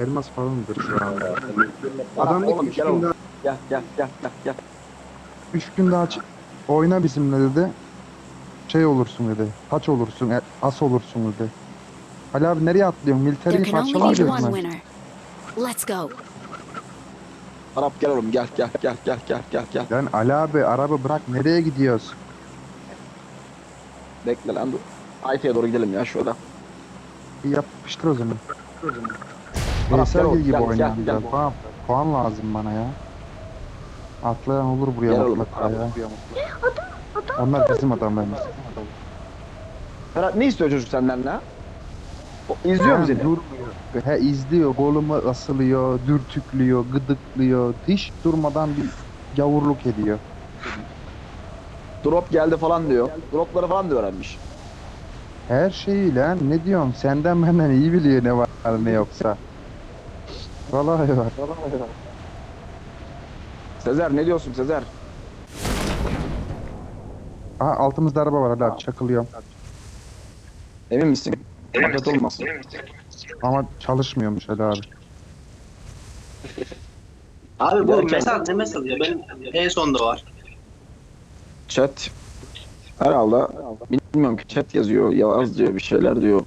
Elmas falandır şu anda. Adam oğlum üç gel gün oğlum. daha, Gel gel gel gel gel. üç gün daha ç- oyna bizimle dedi. Şey olursun dedi. Kaç olursun, e, as olursun dedi. Ali abi nereye atlıyorsun? There Militariyi can only be one winner. Let's go. Arap gel oğlum gel gel gel gel gel gel gel. Lan Ali abi araba bırak nereye gidiyoruz? Bekle lan dur. Ayfa'ya doğru gidelim ya şurada. Bir yapıştır o zaman. Veysel oğlum, gibi gel, oynayalım. gel, gel. Puan, puan lazım bana ya. Atlayan olur buraya Gel mutlaka ya. buraya mutlaka. Onlar bizim adamlarımız. Ferhat ne istiyor çocuk senden la? O, izliyor mu seni? Durmuyor. He izliyor. Kolumu asılıyor, dürtüklüyor, gıdıklıyor. Hiç durmadan bir gavurluk ediyor. Drop geldi falan diyor. Dropları falan da öğrenmiş. Her şeyi lan ne diyorsun? Senden benden iyi biliyor ne var ne yoksa. Vallahi var. Sezer ne diyorsun Sezer? Aha altımızda araba var hadi abi çakılıyorum. Emin misin? Afiyet olmasın. Ama çalışmıyormuş hadi abi. Abi bu mesaj ne mesaj ya? Benim en sonda var. Chat. Herhalde. Bilmiyorum ki chat yazıyor, yaz diyor, bir şeyler diyor.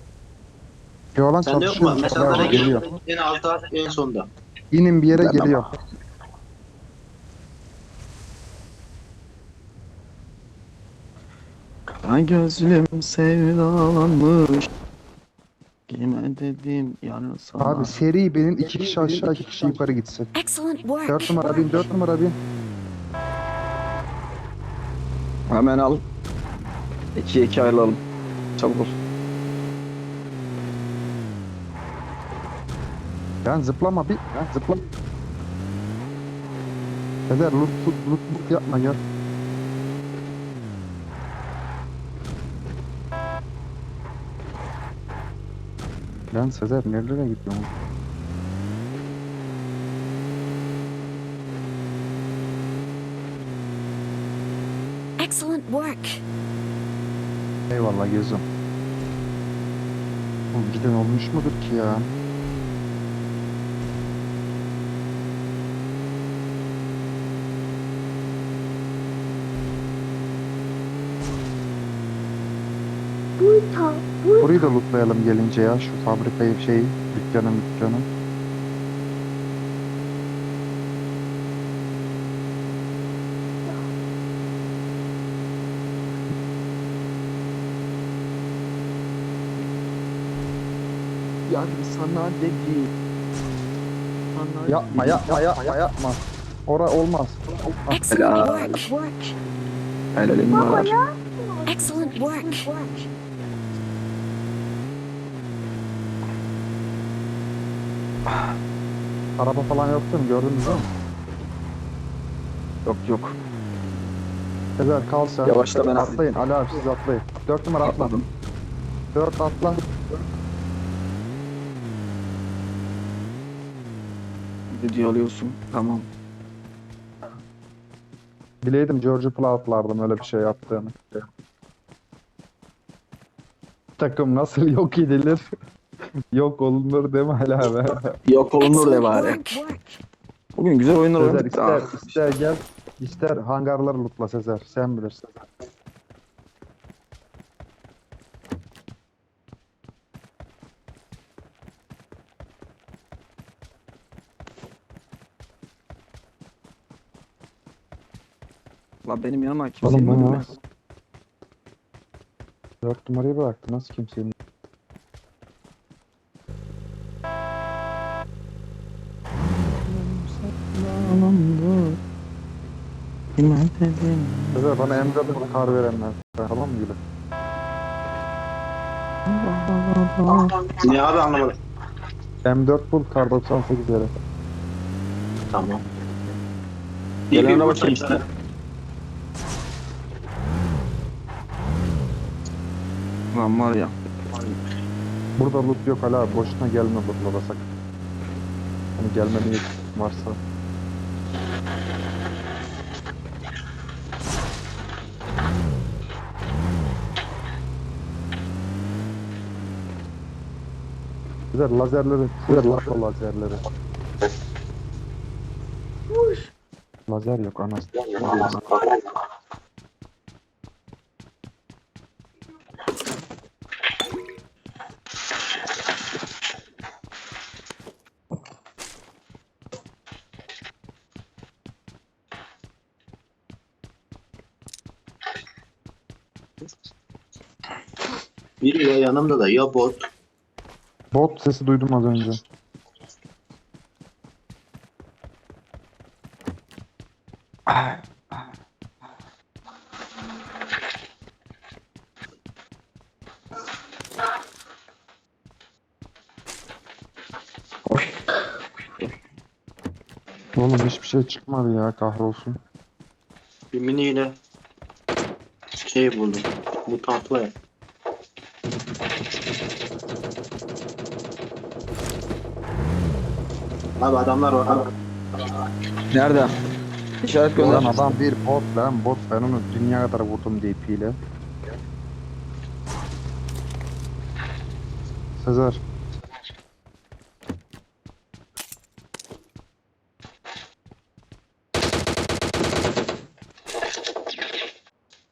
Yo lan Sende yok mu? Mesajlara abi geliyor. geliyor. En altta en sonda. İnin bir yere Demem. geliyor. Kara gözlüm sevdalanmış. Kime dedim yarın sana. Abi seri benim iki kişi aşağı iki kişi yukarı gitsin. Excellent work. Dört numara bin dört numara bin. Hemen al. 2'ye 2 ayrılalım. Çabuk ol. Lan zıplama bir. Lan zıpla. Sezer loot loot loot loot yapma gel. Lan Sezer nerelere gidiyorsun? Excellent work. Eyvallah gözüm. Oğlum giden olmuş mudur ki ya? Burayı da lootlayalım gelince ya şu fabrikayı şey dükkanı dükkanı. Yarın sana dedi. Sana Yapma yapma yapma yapma. Ora olmaz. Excellent Helal. work. Helalim var. Excellent work. Araba falan yoktu mu gördünüz mü? Yok yok. Sezer kal sen. Yavaşla ben Atlayın Ali abi siz atlayın. Dört numara atla. Atladım. Dört atla. Video alıyorsun. Tamam. Bileydim George Pula atlardım öyle bir şey yaptığını. Takım nasıl yok edilir? yok olunur değil mi Ali abi? Yok olunur de bari. Bugün güzel oyunlar Sezer oynadık. ister, da. ister gel. ister hangarları lootla Sezer. Sen bilirsin. La benim yanıma kimse Oğlum bu ne? mi? Dört numarayı bıraktı. Nasıl kimsenin? Bana M4 kar verenler. Tamam mı gülüm? Ne abi anlamadım. M4 bul kar 98 yere. Tamam. Gelen Bir- araba bir- çekti. Lan var ya. Burada loot yok hala. Boşuna gelme buralara sakın. Hani gelme niyet varsa. Sezer lazerleri. Sezer o lazerleri. Lazer yok anasını. Biri ya yanımda da ya bot. Bot sesi duydum az önce. Oğlum hiçbir şey çıkmadı ya kahrolsun. Bir miniyle şey buldum. Mutant var. ya. Abi adamlar var. Abi. Nerede? İşaret Lan gönder. adam bir bot lan bot ben onu dünya kadar vurdum DP ile. Sezer.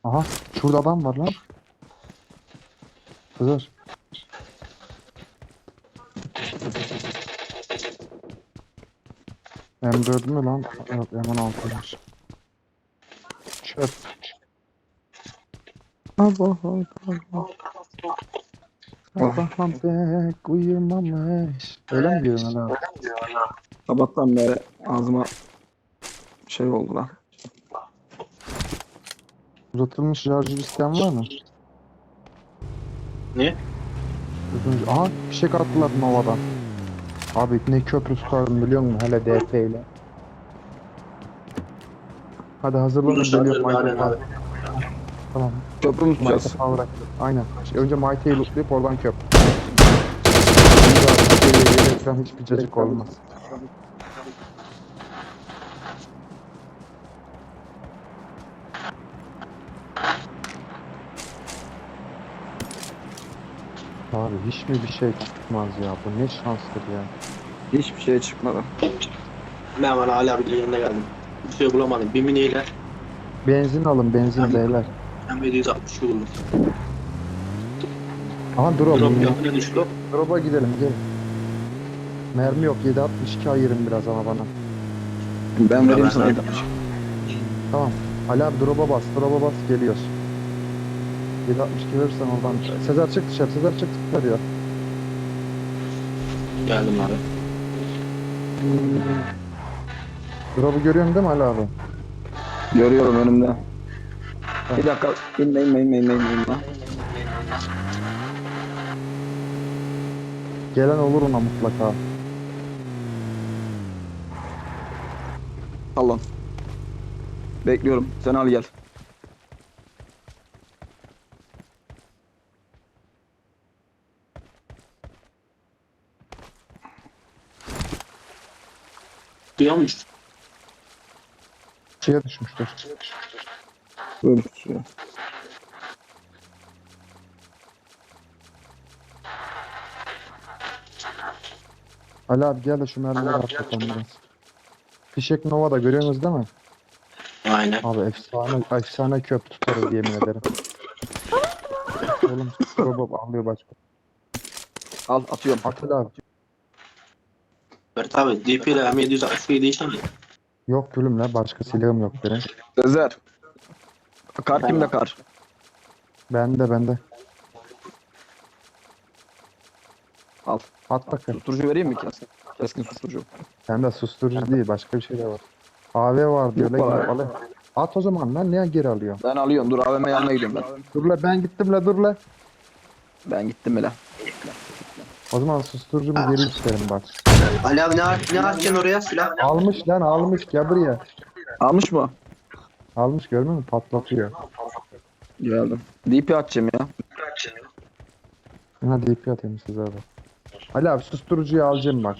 Aha şurada adam var lan. Sezer. M4 mü lan? Yok M16'ymış. Çöp. Allah Allah Allah. Sabahtan pek uyumamış. Öyle mi diyorsun lan? Sabahtan beri ağzıma şey oldu lan. Uzatılmış şarjı isteyen var mı? Ne? Aha fişek attılar Nova'dan. Abi ne köprü tutarım biliyor musun? Hele DP ile. Hadi hazırlanın Bunu geliyor şartları Mighty halen abi. Power. Tamam. Köprü mü tutacağız? Aynen. Şey, önce Mighty'yi lootlayıp oradan köp. Şimdi artık geriye geri ekran hiçbir cacık olmaz. Abi hiç mi bir şey çıkmaz ya? Bu ne şanstır ya. Hiçbir şey çıkmadı. Ben bana Ali abiyle yanına geldim. Bir şey bulamadım. Bir miniyle Benzin alın benzin Tamam. beyler. hem 760 buldum. Aha drop. Drop yapınca düştü. Drop'a gidelim gelin. Mermi yok 762 ayırın biraz ama bana. Ben vereyim sana. Tamam. Ali abi drop'a bas. Drop'a bas geliyoruz. 762 verirsen oradan. Sezer çık dışarı. Sezer çık dışarı ya. Geldim abi. Drop'u görüyorsun değil mi Ali abi? Görüyorum önümde. Bir dakika. İnme inme inme inme inme. inme. Gelen olur ona mutlaka. Al lan. Bekliyorum. Sen al gel. Duyuyor musun? Şeye düşmüştür. Böyle tutuyor. Ali abi gel de şu mermileri atlatalım biraz. Fişek Nova'da görüyorsunuz değil mi? Aynen. Abi efsane, efsane köp tutarız yemin ederim. Oğlum drop'u alıyor başka. Al atıyorum. At Ali abi. Mert abi DP ile hem 760'ı değişen ya. Yok gülüm la başka silahım yok benim. Sezer. Kar kimde kar? Bende bende. Al. At bakın. Susturucu vereyim mi keskin? Keskin susturucu. Sende susturucu değil başka bir şey de var. AV var diyor. Yok lan, var. gidip al. At o zaman lan niye geri alıyor? Ben alıyorum. Dur AVM yanına gidiyorum ben. Dur la ben gittim la dur la. Ben gittim bile. O zaman susturucumu geri isterim bak. Ali abi ne, ne atacaksın oraya silah? Almış lan almış gel buraya. Almış mı? Almış görmüyor musun? Patlatıyor. Geldim. DP atacağım ya. Ha DP atayım size abi. Ali abi susturucuyu alacağım bak.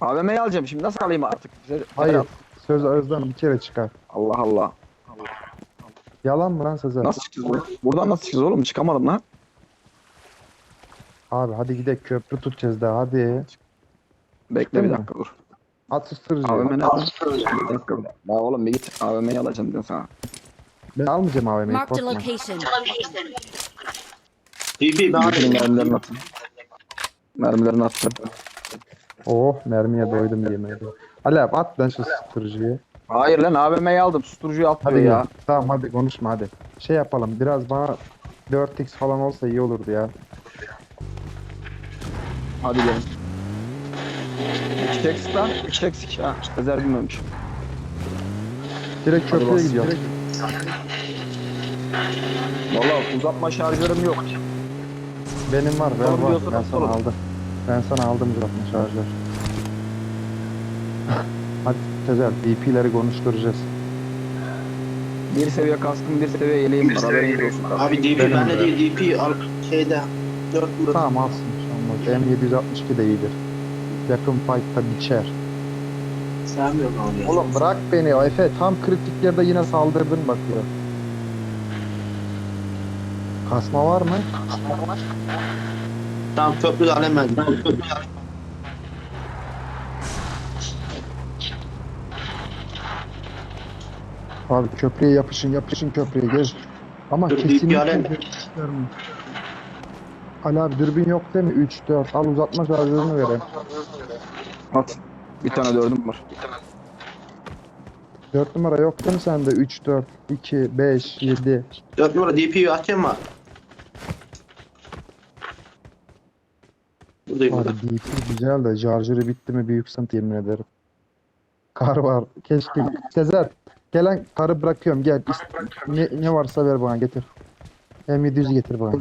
AVM'yi alacağım şimdi. Nasıl alayım artık? Sezer- Hayır. Söz ağızdan bir kere çıkar. Allah Allah. Yalan mı lan Sezer? Nasıl çıkacağız? buradan? Buradan nasıl çıkacağız oğlum? Çıkamadım lan. Abi hadi gidelim köprü tutacağız daha hadi. Bekle bir dakika dur. At ısırıcı. AVM ne? Bir dakika. Ya oğlum bir git. AVM'yi alacağım diyorum sana. Ben almayacağım AVM'yi Marked a korkma. location. Ben Bütün abi. mermilerini attım. Mermilerini attım. Oh mermiye doydum yemeğe. Ali abi at lan şu ısıtırıcıyı. Hayır lan AVM'yi aldım. Susturucuyu Hadi atmıyor ya. ya. Tamam hadi konuşma hadi. Şey yapalım biraz bana 4x falan olsa iyi olurdu ya. Hadi gelin. İki eksik lan. İki eksik. Ha. Ezer bilmemiş. Direkt köprüye bas. gidiyorum. Valla uzatma şarjörüm yok. Benim var Tamam var. Ben sana oğlum. aldım. Ben sana aldım uzatma şarjör. hadi Tezer DP'leri konuşturacağız. Bir seviye kaskım, bir seviye yeleğim var. Haberiniz olsun. Abi DP Benim bende de. değil DP al şeyde. 4 numara. Tamam alsın. Hiç olmaz. M762 de iyidir. Yakın fight'ta biçer. Sevmiyorum abi ya. Oğlum bırak beni Efe tam kritik yerde yine saldırdın bakıyor. Kasma var mı? Tamam köprü alayım ben. Tamam, köprü alayım. Abi köprüye yapışın yapışın köprüye gez. Ama Dur, kesinlikle. Ali abi dürbün yok değil mi? 3 4 al uzatma şarjörünü vereyim. At. Bir tane dördüm var. 4 numara yok değil mi sende? 3 4 2 5 7 4 numara DP'yi atayım mı? Buradayım Abi burada. DP güzel de şarjörü bitti mi büyük sıkıntı yemin ederim. Kar var. Keşke. Sezer gelen karı bırakıyorum gel. İst- Ne, ne varsa ver bana getir. M700 getir bana.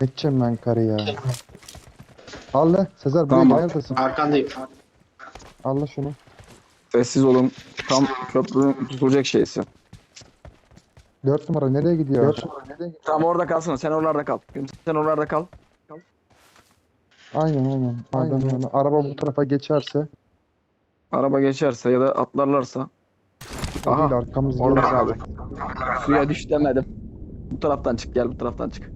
Geçeceğim ben karı ya. Al lan Sezer buraya Tamam. neredesin? Arkandayım. Al lan şunu. Sessiz olun. Tam köprünün tutulacak şeysi. 4 numara nereye gidiyor? 4 numara nereye gidiyor? Tam orada kalsın. Sen oralarda kal. Sen oralarda kal. Aynen aynen. Aynen, aynen. Araba bu tarafa geçerse Araba geçerse ya da atlarlarsa. Aha, değil arkamız Orada abi. Suya düş demedim. Bu taraftan çık gel bu taraftan çık.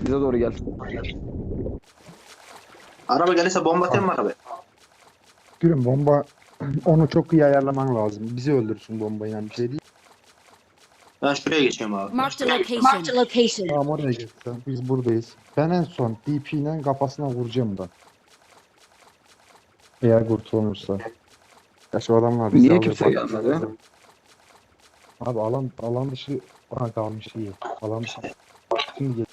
Bize doğru gel. Araba gelirse bomba atayım mı arabaya? Gülüm bomba onu çok iyi ayarlaman lazım. Bizi öldürsün bomba yani bir şey değil. Ben şuraya geçeyim abi. Marked a location. Marked a location. Tamam oraya geçsen. Biz buradayız. Ben en son DP ile kafasına vuracağım da. Eğer kurtulursa. Ya şu adamlar bizi Niye kimse gelmedi? Abi alan alan dışı bana kalmış iyi. Alan dışı. Şimdi geç.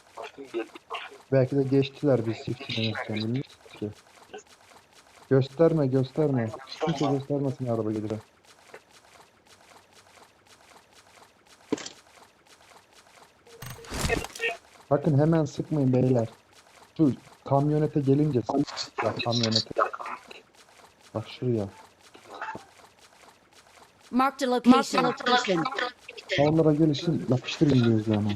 Belki de geçtiler biz bilmiyorum ki. Gösterme gösterme. Kimse göstermesin araba gelire. Bakın hemen sıkmayın beyler. Şu kamyonete gelince sık. Bak kamyonete. Bak şuraya. Marked a location. Onlara gelişin yapıştırın gözlerine.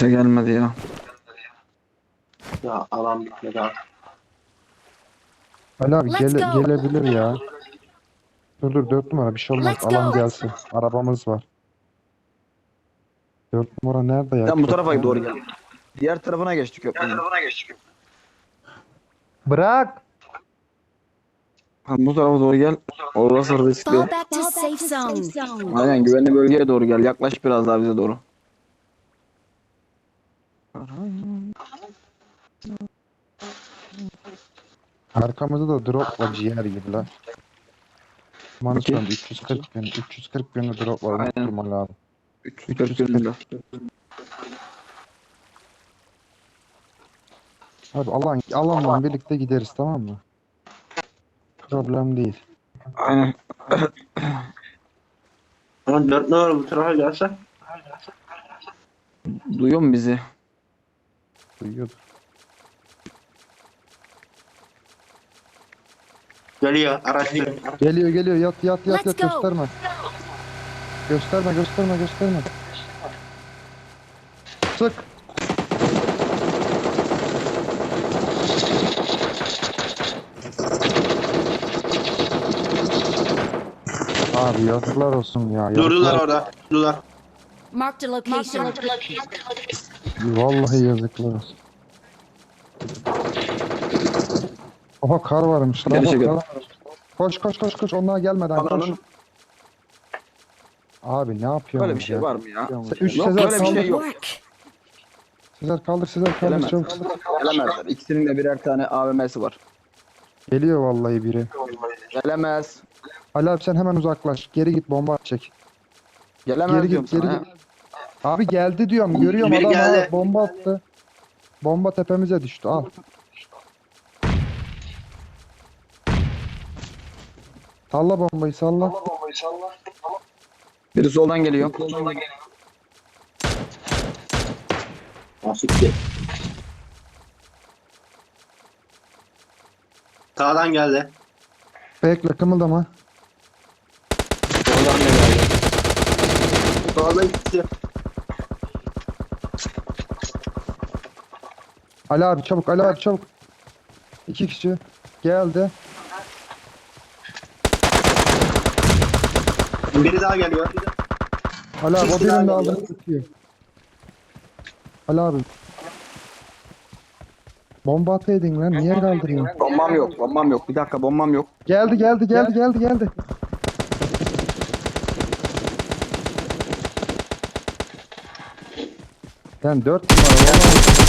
Kimse gelmedi ya. Ya alan bitmedi abi. Ali abi Let's gele, go. gelebilir ya. Dur dur 4 numara bir şey olmaz. Let's Alan go. gelsin. Arabamız var. 4 numara nerede ya? Sen bu tarafa doğru gel. Diğer tarafına geçti köprünün. Bırak. Ha, bu tarafa doğru gel. Orası riskli. Fall back to safe zone. Aynen güvenli bölgeye doğru gel. Yaklaş biraz daha bize doğru. Arkamızda da drop var ciğer gibi la. Aman Okey. okay. 340 bin, 340 bin drop var. Aynen. Aynen. abi. 340 yönünde. Abi alan, alanla birlikte gideriz tamam mı? problem değil. Aynen. Ama dört numara bu tarafa gelse. Duyuyor mu bizi? Duyuyordur. Geliyor araçlı. Geliyor geliyor yat yat yat Let's yat go. gösterme. Gösterme gösterme gösterme. Sık. Abi yazıklar olsun ya. Durdular yazıklar- orada. Durdular. Marked a location. Vallahi yazıklar olsun. Oha kar varmış Oha, çekil. kar varmış. Koş koş koş koş onlar gelmeden koş. Ananın Abi ne yapıyorsun? böyle bir şey var mı ya? Üç Yok, Sezer böyle bir şey kaldır. yok. Sezer kaldır Sezer kaldır Gelemez. çabuk. Gelemezler. İkisinin de birer tane AVM'si var. Geliyor vallahi biri. Gelemez. Ali abi sen hemen uzaklaş. Geri git bomba çek. Gelemez Geri diyorum git geri sana. git. Abi geldi diyorum. Görüyorum Biri adam geldi. ha, bomba attı. Bomba tepemize düştü. Al. Salla bombayı salla. Biri soldan geliyor. Asikti. Sağdan geldi. Bekle kımıldama. Soldan da geldi. Sağda ikisi. Ali abi çabuk Ali abi çabuk. İki kişi geldi. Biri daha geliyor. Ali abi o İkisi birinin de tutuyor. Ali abi. Bomba ataydın lan. Niye kaldırıyorsun? Bombam yok. Bombam yok. Bir dakika bombam yok. Geldi geldi geldi geldi geldi. Ben dört numara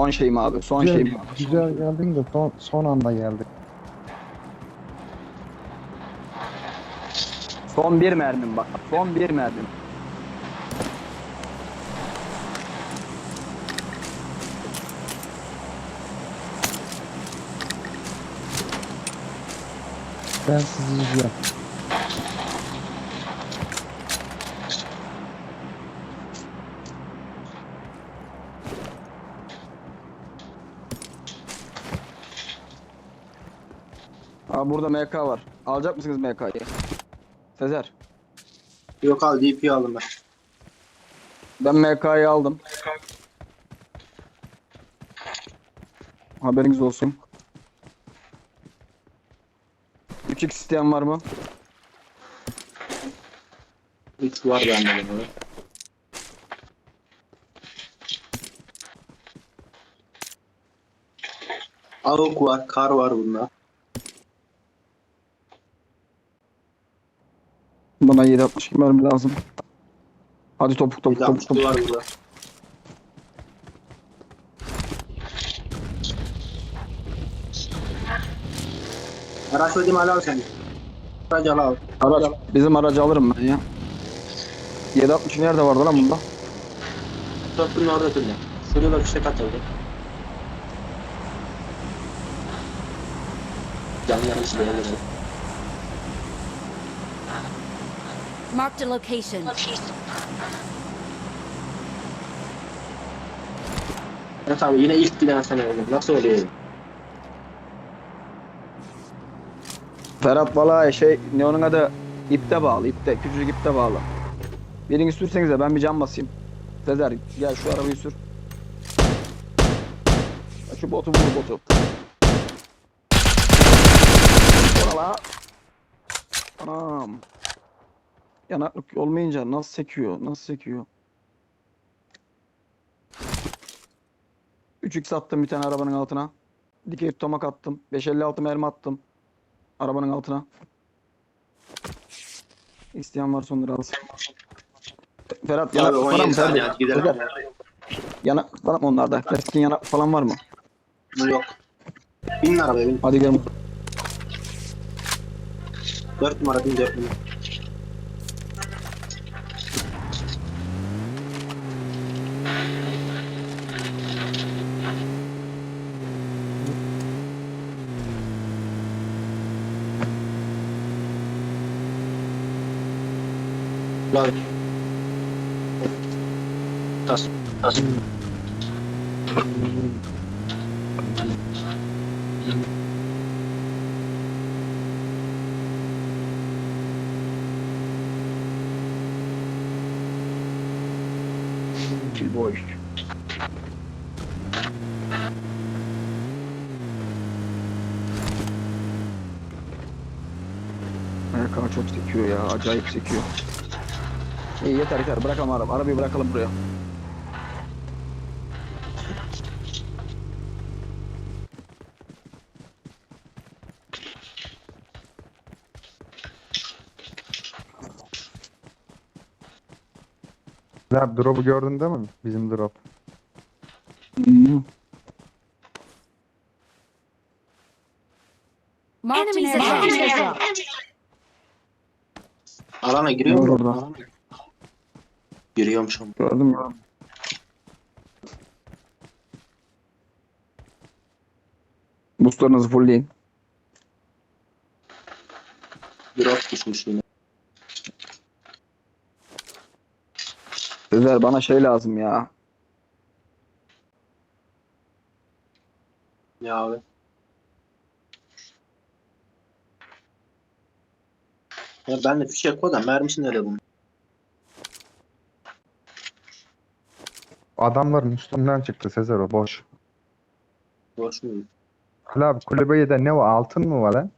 Son şeyim abi. Son güzel, şeyim. güzel geldin de son, son anda geldi. Son bir mermim bak. Son bir mermim. Ben sizi izliyorum. Burada MK var. Alacak mısınız MK'yı? Sezer. Yok abi DP aldım ben. Ben MK'yı aldım. Haberiniz olsun. 3x isteyen var mı? 3 var bende bunun. Avuk var, kar var bunda. Bana 7.62 mermi lazım. Hadi topuk topuk topuk 160 topuk. var burada. Araç ödeyim hala al seni. Aracı al al. Araç, bizim aracı alırım ben ya. 7.63 nerede vardı lan bunda? Köprünün orada türlü. Şurada da fişek atıldı. Canlı yanlış bir Marked a location. Evet abi yine ilk bilen sen oldun. Nasıl oluyor? Ferhat Balay şey ne onun adı ipte bağlı ipte küçücük ipte bağlı. Birini sürsenize ben bir cam basayım. Sezer gel şu arabayı sür. Ya Şu botu vur botu. Valla. Anam. Yanaklık olmayınca nasıl sekiyor nasıl sekiyor. 3x attım bir tane arabanın altına. Dikey tutamak attım. 556 mermi attım. Arabanın altına. İsteyen varsa onları alsın. Ferhat yanak Abi var mı 17 saniye hadi gidelim. Sezer, Yanak mı onlarda? Keskin yanak falan var mı? Yok. Binin arabaya bin. Hadi gelin. 4 numara bin 4 numara. Lan. Tas. Tas. Kill boy. Erkan çok sekiyor ya. Acayip sekiyor. İyi yeter yeter. Bırakalım araba. Arabayı bırakalım buraya. Ya drop'u gördün değil mi? Bizim drop. An Enemies ahead! Alana giriyor mu? orada. Alana- Giriyormuş ama. Gördüm ya. Boostlarınızı fullleyin. Drop düşmüş yine. Özer bana şey lazım ya. Ya abi. Ya ben de fişek da mermisi nerede bunun? Adamların üstünden çıktı Sezer o boş. Boş mu? Abi kulübeye de ne o altın mı var lan?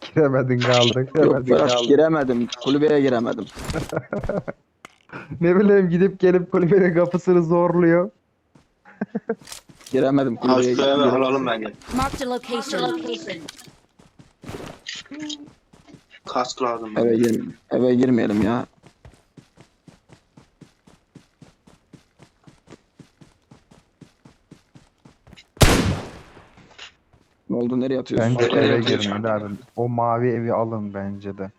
Giremedin kaldı. Yok Giremedin Ferhat kaldı. giremedim. Kulübeye giremedim. Ne bileyim gidip gelip kulübenin kapısını zorluyor. Giremedim kulübeye. şu eve giremedim. alalım bence. Marked a location. Kask lazım. Eve girmeyelim. Eve girmeyelim ya. Ne oldu nereye atıyorsun? Bence eve Ali abi. O mavi evi alın bence de.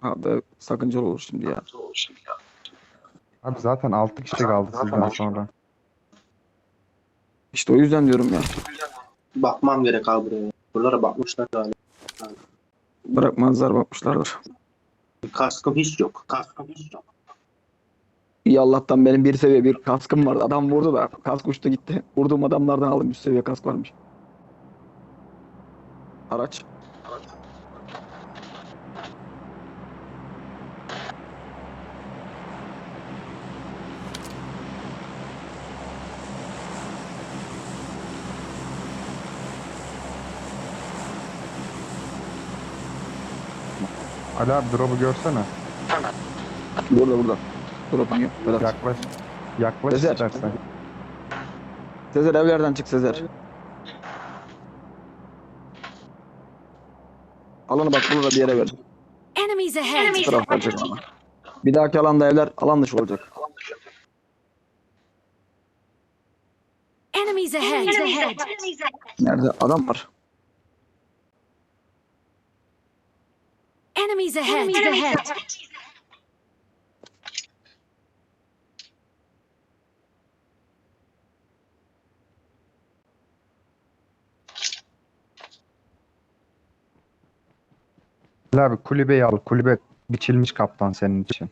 Ha da sakıncalı olur şimdi ya. Abi zaten 6 kişi kaldı sizden sonra. İşte o yüzden diyorum ya. Bakmam gerek abi buraya. Buralara bakmışlar galiba. Bırakmazlar bakmışlardır. Kaskım hiç yok. Kaskım hiç yok. İyi Allah'tan benim bir seviye bir kaskım vardı. Adam vurdu da kask uçtu gitti. Vurduğum adamlardan aldım üst seviye kask varmış. Araç. Ali abi drop'u görsene. Burada burada. Drop'un yok. Vedat. Yaklaş. Yaklaş Sezer. istersen. Sezer evlerden çık Sezer. Alanı bak burada bir yere ver. Enemies ahead. Bu taraf olacak ama. Bir dahaki alanda evler alan dışı olacak. Enemies ahead. Nerede? Adam var. Enemies ahead. Ali abi kulübeyi al. Kulübe biçilmiş kaptan senin için.